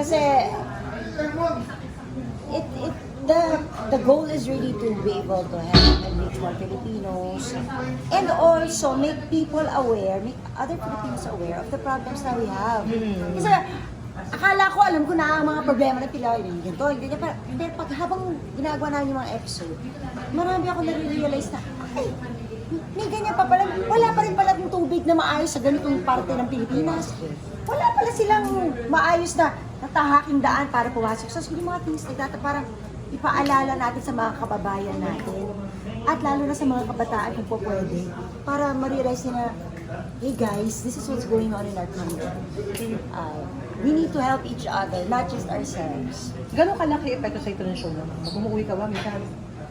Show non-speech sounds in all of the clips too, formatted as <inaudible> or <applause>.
Kasi it, it, the, the goal is really to be able to help and reach more Filipinos and also make people aware, make other Filipinos aware of the problems that we have. Kasi akala ko alam ko na ang mga problema ng Pilipinas, yung ganito, yung ganyan, pero, pero pag habang ginagawa namin yung mga episode, marami ako nare-realize na, ay, may ganyan pa pala, wala pa rin pala yung tubig na maayos sa ganitong parte ng Pilipinas. Wala pala silang maayos na natahaking daan para pumasok. So, yung mga things like that, parang ipaalala natin sa mga kababayan natin. At lalo na sa mga kabataan kung po pwede. Para ma-realize nila, hey guys, this is what's going on in our country. Uh, we need to help each other, not just ourselves. Gano'ng kalaki epekto sa ito ng show mo? Pag umuwi ka ba, minsan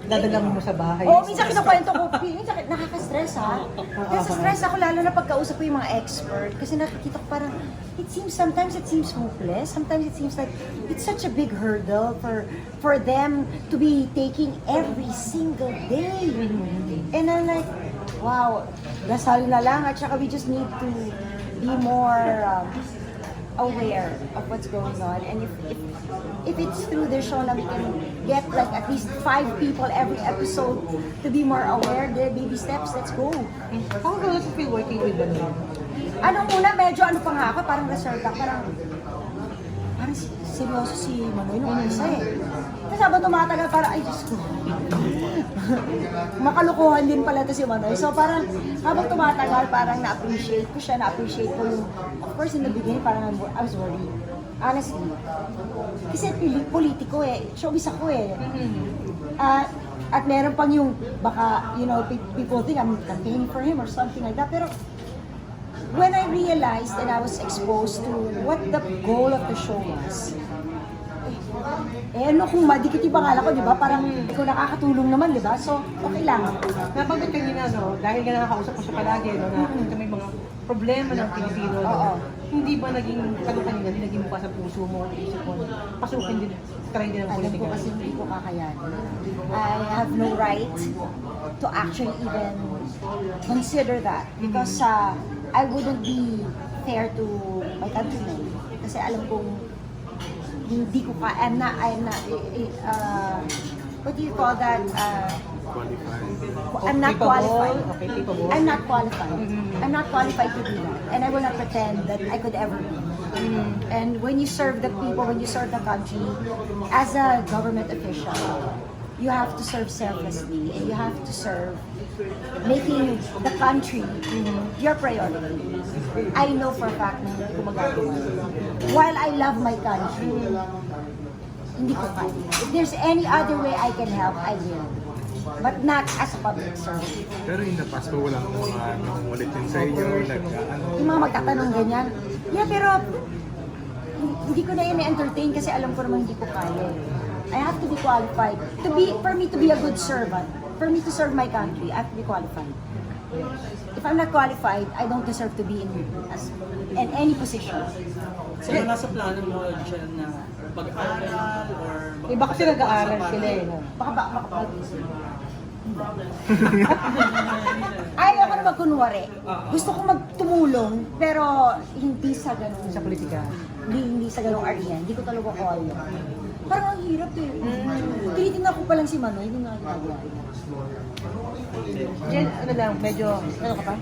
dadala mo sa bahay. Oo, oh, minsan kinukwento ko, minsan nakaka-stress ha. Kasi stress ako lalo na pagkausap ko yung mga expert. Kasi nakikita ko parang, it seems, sometimes it seems hopeless. Sometimes it seems like it's such a big hurdle for for them to be taking every single day. And I'm like, wow, dasal na lang. At saka we just need to be more um, aware of what's going on. And if, if, if it's through the show na we can get like at least five people every episode to be more aware, the baby steps, let's go. How does it feel working with them? Ano muna, medyo ano pa nga ako, parang reserved ako, parang parang seryoso si Manoy nung isa eh. Tapos habang tumatagal, parang, ay Diyos ko. <laughs> Makalukuhan din pala to si Manoy. So parang habang tumatagal, parang na-appreciate ko siya, na-appreciate ko yung, of course in the beginning, parang I was worried. Honestly. Kasi pili- politiko eh. Showbiz ako eh. Ah, at meron pang yung, baka, you know, pe- people think I'm campaigning for him or something like that. Pero when I realized and I was exposed to what the goal of the show was, eh ano kung madikit yung pangalan ko, di ba? Parang ikaw nakakatulong naman, di ba? So, okay lang. Nabanggit kanina, no, dahil nga nakakausap ko siya palagi, no, na kung may mga problema ng Pilipino, no, Oo. hindi ba naging, tanong kanina, hindi naging bukas sa puso mo, at isip mo, pasukin din, try din ang Alam ko politika. kasi hindi ko kakayanin. I have no right to actually even consider that because uh, I wouldn't be fair to my countrymen. Kasi alam kong hindi ko ka, I'm not, I'm not, uh, what do you call that? Uh, I'm not qualified. I'm not qualified. I'm not qualified to do that. And I will not pretend that I could ever be. And when you serve the people, when you serve the country, as a government official, you have to serve selflessly and you have to serve making the country your priority. I know for a fact na hindi ko magagawa. While I love my country, hindi ko kaya. If there's any other way I can help, I will. But not as a public servant. Pero in the past po walang mga nangungulit din sa inyo, nag ano, Yung mga magtatanong ganyan, yeah, pero hindi ko na yun entertain kasi alam ko naman hindi ko kaya. Eh. I have to be qualified. To be, for me to be a good servant, for me to serve my country, I have to be qualified. If I'm not qualified, I don't deserve to be in, as, in any position. So, nasa plano mo dyan na pag-aral or Iba kasi nag-aaral sila eh. Baka ba, baka ba, <laughs> <laughs> Na magkunwari. Gusto ko magtumulong, pero hindi sa ganun. Sa politika. Hindi, hindi sa ganung area. Hindi ko talaga kaya. Parang ang hirap eh. Tinitingnan ko pa lang si Manoy, hindi nga ginagawa. Jen, ano lang, medyo, ano ka pa?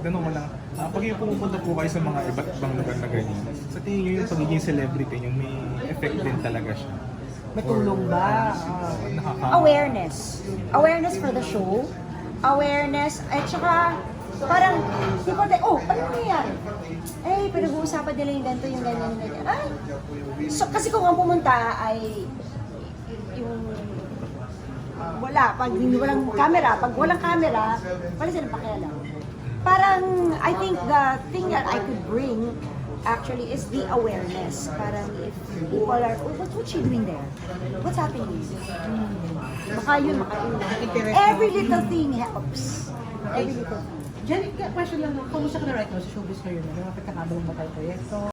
ganun mo lang. Ah, pag yung pumupunta po kayo sa mga iba't ibang lugar na ganyan, sa tingin nyo yung pagiging celebrity nyo, may effect din talaga siya. May tulong ba? Nakaka... Awareness. Awareness for the show. Awareness. At saka, parang, think, oh, ano nangyayari? Eh, pinag-uusapan nila yung ganito, yung ganyan, yung ganyan. Ay, so, kasi kung ang pumunta ay yung wala, pag hindi walang camera, pag walang camera, wala silang pakialam. Parang, I think the thing that I could bring actually is the awareness. Parang if people are, oh, what, what's she doing there? What's happening? Hmm. Baka yun, Every little thing helps. Every little thing. Jen, question lang, no? kamusta ka na right now sa showbiz ngayon? Ano, napagkakabang ba tayo proyekto?